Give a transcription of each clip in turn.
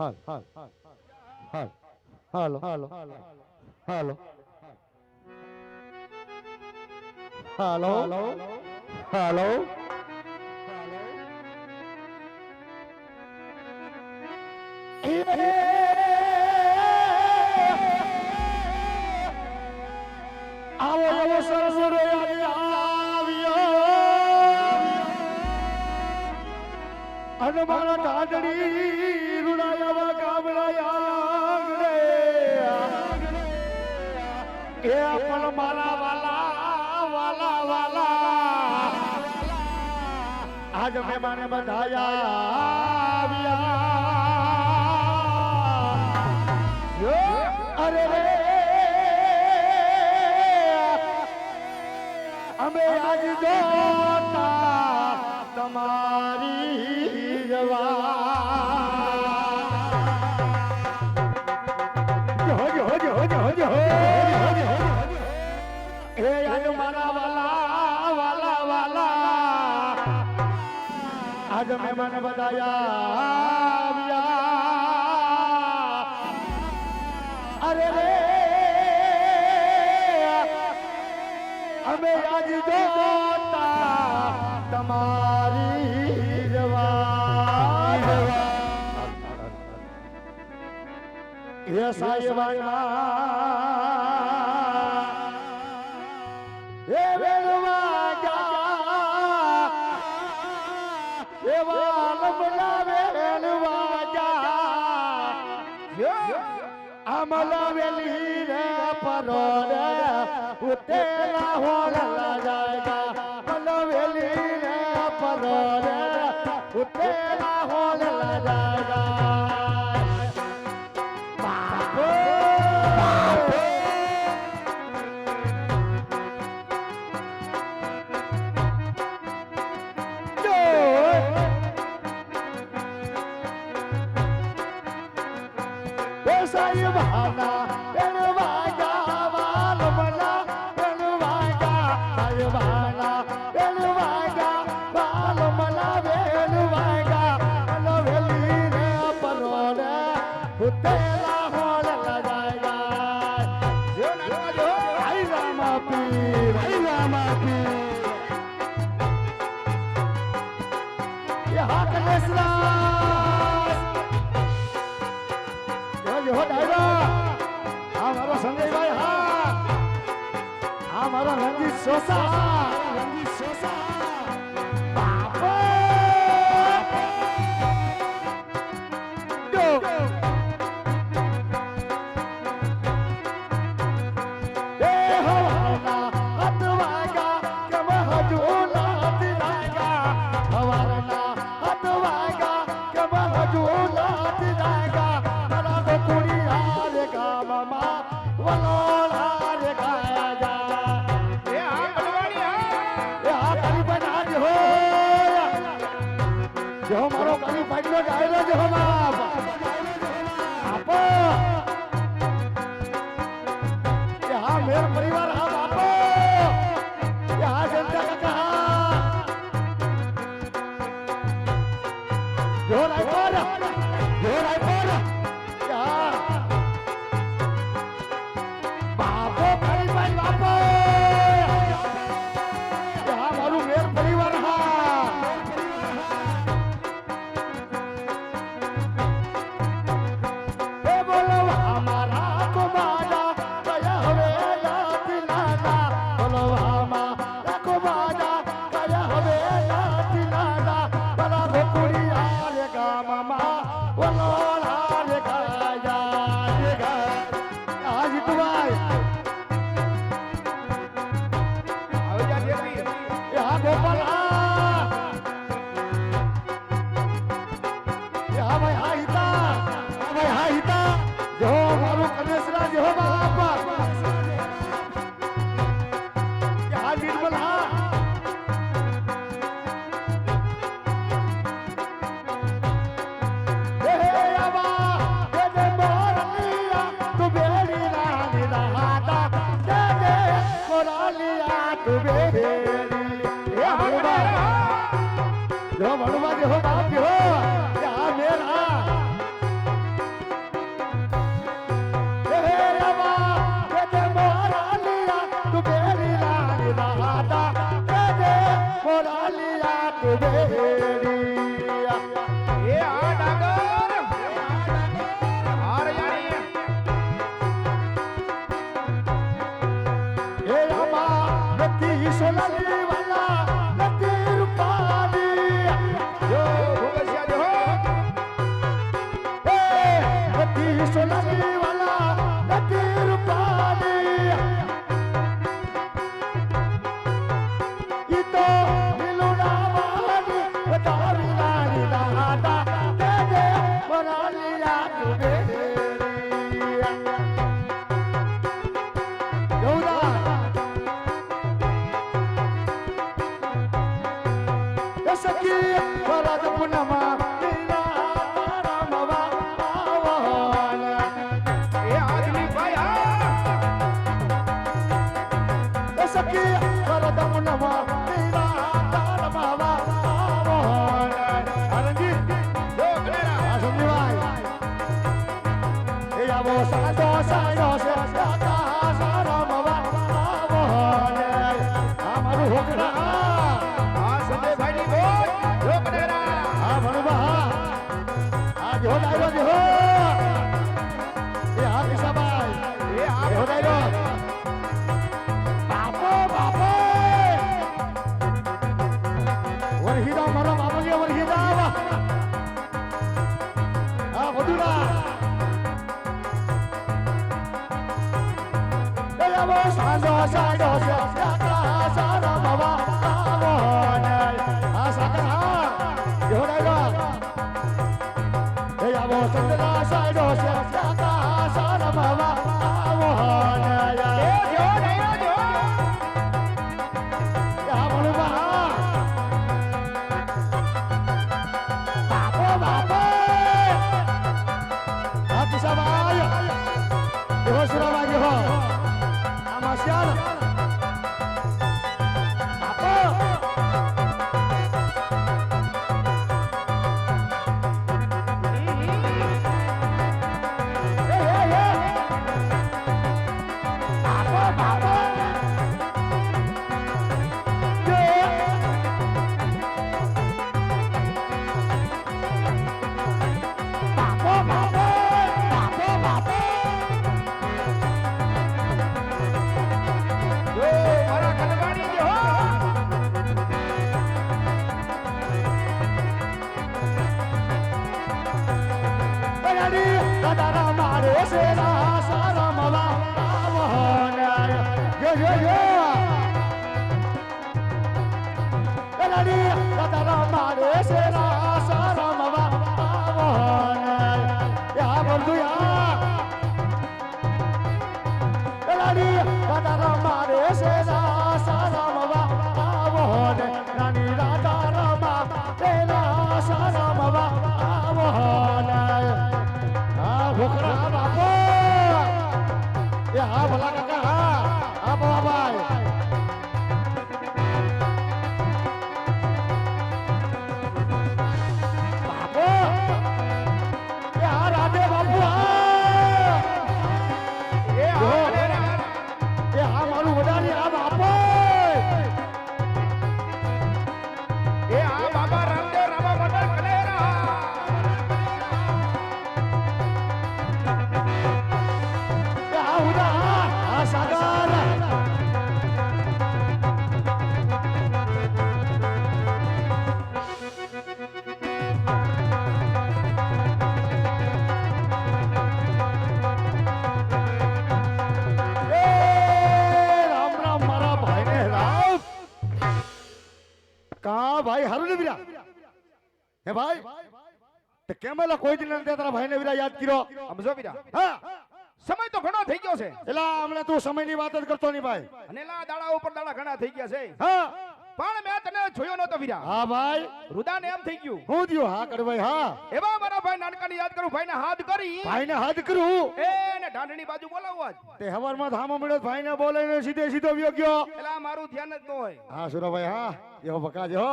હાલ હાલ હાલ હાલો હાલો હાલો હાલો હાલો હાલો આવો આવો સરસુર આવ્યો અને મારા ઢાંઢડી એ પણ મારા વાલા વાલા વાલા. આજ મેં મને બધાયા આવ્યા. અરે રે. અમે આજ જો આજ મહેમાન બધાયા આવ્યા અરે રે. અમે આજ જોતા તમારી જવા રે રોડ ઉતેલા હોલા 上 જેવો મારો કલી પાટલો ડાયરો જેવો મારો. એ આવો સાંજો તે કેમેલા કોઈ દિન નથી તારા ભાઈને વીરા યાદ કર્યો? સમજો બીરા હા. સમય તો ઘણો થઈ ગયો છે. એલા હમણે તું સમયની વાત જ કરતો નહીં ભાઈ. અને એલા દાડા ઉપર દાડા ઘણા થઈ ગયા છે. હા. પણ મેં તને જોયો નતો વીરા. હા ભાઈ. રુદાને એમ થઈ ગયું. હું થયું? હા કડવાઈ હા. એવા મારા ભાઈ નાનકાને યાદ કરું ભાઈને હાથ કરી. ભાઈને હાથ કરું? એને ઢાંઢણી બાજુ બોલાવો આજ. તે હવારમાં ધામો મળ્યો ભાઈને બોલાઈને સીધે સીધો વ્યો ગયો. એલા મારું ધ્યાન જ ન હોય. હા સુરાભાઈ હા. એવો બકાજ હો.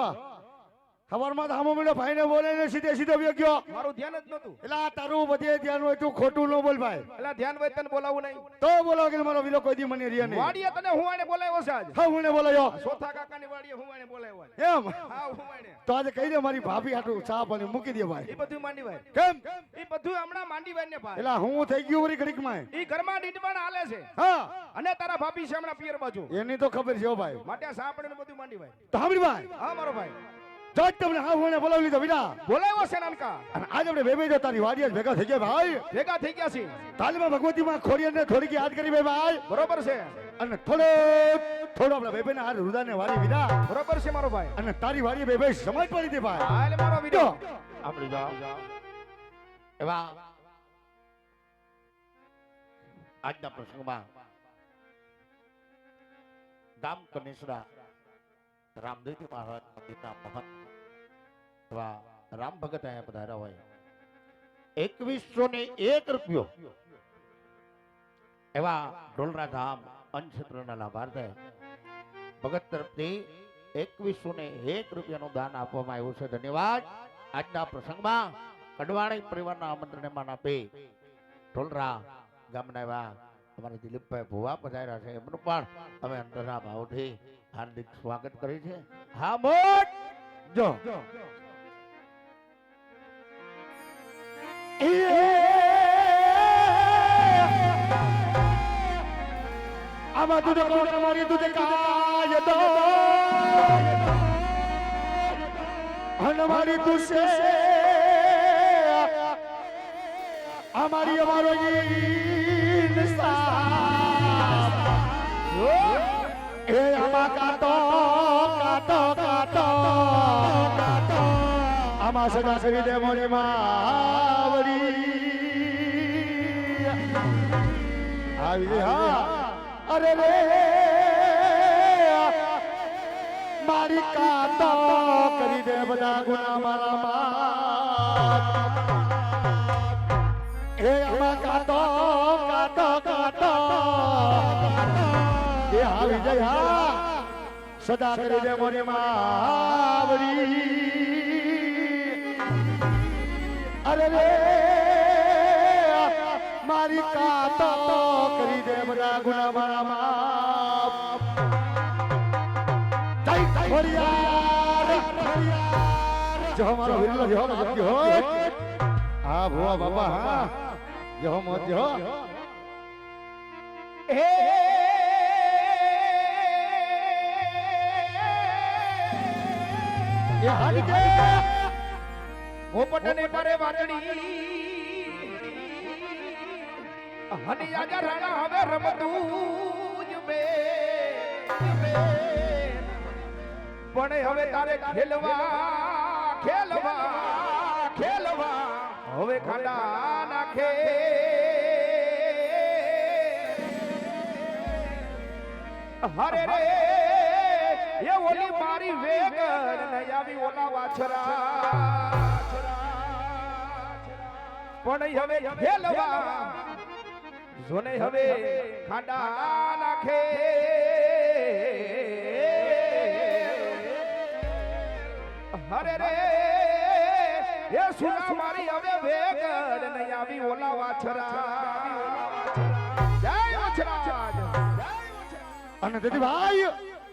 હવારમાં ધામો મેળો ભાઈને બોલાઈને સીધે સીધો વ્યો ગયો મારું ધ્યાન જ નતું એલા તારું બધે ધ્યાન હોય તું ખોટું ન બોલ ભાઈ. એટલે ધ્યાન હોય તને બોલાવું નહીં. તો બોલો કે મારો વિલો કોઈ દી મને રિયા નહીં. વાડીએ તને હું આને બોલાવ્યો છે આજ? હા હું ને બોલાયો સોથા કાકાની વાડીએ હું આને બોલાવ્યો એમ? હા હું આને તો આજે કહી દે મારી ભાભી હાટું ચા પાણી મૂકી દે ભાઈ. એ બધું માંડી ભાઈ કેમ? એ બધું હમણાં માંડી ભાઈ ને ભાઈ. એટલે હું થઈ ગયું વરી ઘડીકમાં. એ ઘરમાં ડીટવાણ હાલે છે. હા. અને તારા ભાભી છે હમણાં પિયર બાજુ. એની તો ખબર છે ભાઈ. માટે સાંભળીને બધું માંડી ભાઈ તો સાંભળી ભાઈ. હા મારો ભાઈ. ભગવતીમાં વાળી વિના. છે મારો ભાઈ. અને તારી વાડી બે ભાઈ ભાઈ. હાલ મારો આજના પ્રસંગમાં ગામ કનેસરા રામદેવજી મહારાજ મંદિરના મહંત એવા રામ ભગત અહીંયા પધાર્યા હોય. એકવીસો ને એક રૂપિયો એવા ઢોલરા ધામ અંશત્રના લાભાર્થે ભગત તરફથી એકવીસો ને એક રૂપિયાનું દાન આપવામાં આવ્યું છે. ધન્યવાદ. આજના પ્રસંગમાં કડવાણી પરિવારના આમંત્રણે માન આપે ઢોલરા ગામના એવા અમારા દિલીપભાઈ ભુવા પધાર્યા છે એમનું પણ અમે અંતરના ભાવથી હાર્દિક સ્વાગત કરી છે હા, મોટ! જો. આમાં તુજે કોણ મારી તુજે કાય દો. હનવારી તુસે અમારી અમારો એ આમાં કાતો કાતો કાતો કાતો આમાં સદા કરી દે મોરી માવડી. આવી, હા. અરે રે. મારી કાતો કરી દે બધા ગુના મારા માં એ આમાં કાતો કાતો કાતો એ આવી જય હા સદા કરી દે મોરી માવડી અરે રે મારી કાતો કરી દે બધા ગુના મારા માફ જય ખોડિયાર જો મારો વિરલો જો જો હા ભુવા બાબા હા. જહો મોત જહો હે. એ હાલી કે પોપટને મારે વાટડી હની આજા રાણા હવે રમતું જ બે. પણ હવે તારે ખેલવા ખેલવા. હવે ખાડા નાખે. હરે રે, એ ઓલી મારી વેગર નહીં આવી ઓલા વાછરા. પણ હવે ખેલવા જોને હવે ખાડા નાખે. હરે રે એ સુના મારી હવે વેગર નહીં આવી ઓલા વાછરા. જય વાછરા અને દીદી ભાઈ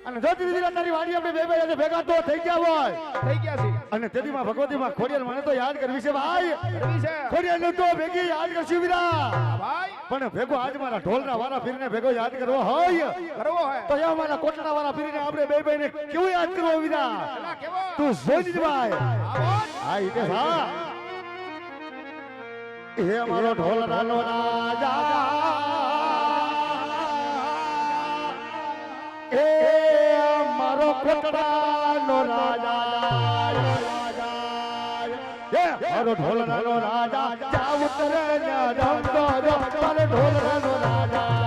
અને જો દીદી અંદરની વાડી આપણે બે બે આજે ભેગા તો થઈ ગયા હોય. થઈ ગયા છે. અને તેથી માં ભગવતી માં ખોડિયાર મને તો યાદ કરવી છે ભાઈ. કરવી છે. ખોડિયાર નું તો ભેગી યાદ કરશું વિરા. ભાઈ પણ ભેગો આજ મારા ઢોલના વાળા ફીરને ભેગો યાદ કરવો હોય. કરવો હોય. તો મારા કોટડા વાળા ફીરને આપણે બે ભાઈને કેવું યાદ કરવો વિદા તું જોઈ ભાઈ. હા ઈ તે હા. એ મારો ઢોલનાનો રાજા. એ મારો કોટડાનો રાજા. એ ઢોલ ઢોલનાનો રાજા જા ઉતરે ન્યા ધમકો દો મારો ભગત ઢોલનાનો રાજા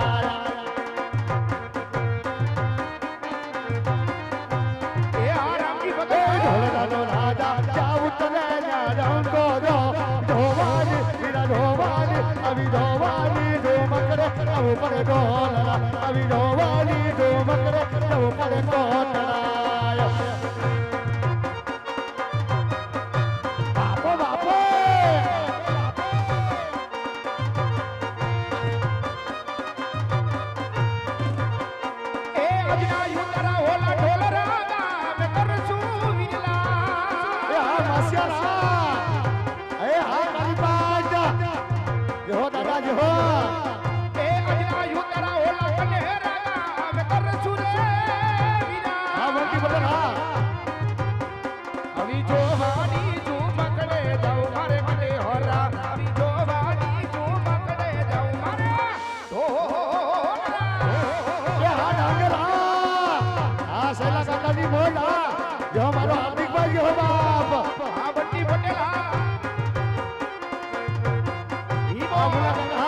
દો ધોવાની ધોમકરે આવું પડે ઢોલના कन्या युतरा होला অবলা